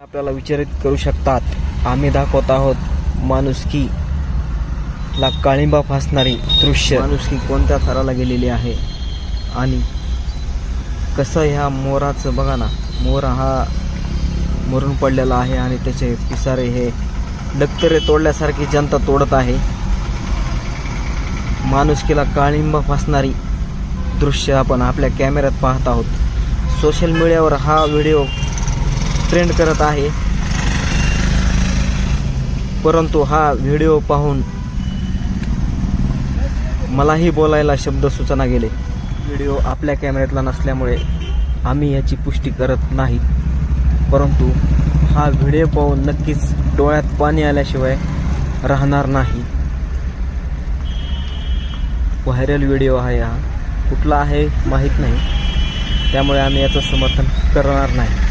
आपल्याला विचारित करू शकतात. आम्ही दाखवत आहोत माणुसकी ला काळिंबा फासणारी दृश्य. माणुसकी कोणत्या थराला गेलेली आहे? आणि कसं ह्या मोराचं बघा ना मोर हा मरून पडलेला आहे आणि त्याचे पिसारे हे डक्तरे तोडल्यासारखी जनता तोडत आहे. माणुसकीला काळिंबा फासणारी दृश्य आपण आपल्या कॅमेऱ्यात पाहत आहोत. सोशल मीडियावर हा व्हिडिओ ट्रेंड करत आहे. परंतु हा व्हिडिओ पाहून मलाही बोलायला शब्द सूचना गेले. व्हिडिओ आपल्या कॅमेऱ्यातला नसल्यामुळे आम्ही याची पुष्टी करत नाही. परंतु हा व्हिडिओ पाहून नक्कीच डोळ्यात पाणी आल्याशिवाय राहणार नाही. व्हायरल व्हिडिओ आहे हा कुठला आहे माहीत नाही. त्यामुळे आम्ही याचं समर्थन करणार नाही.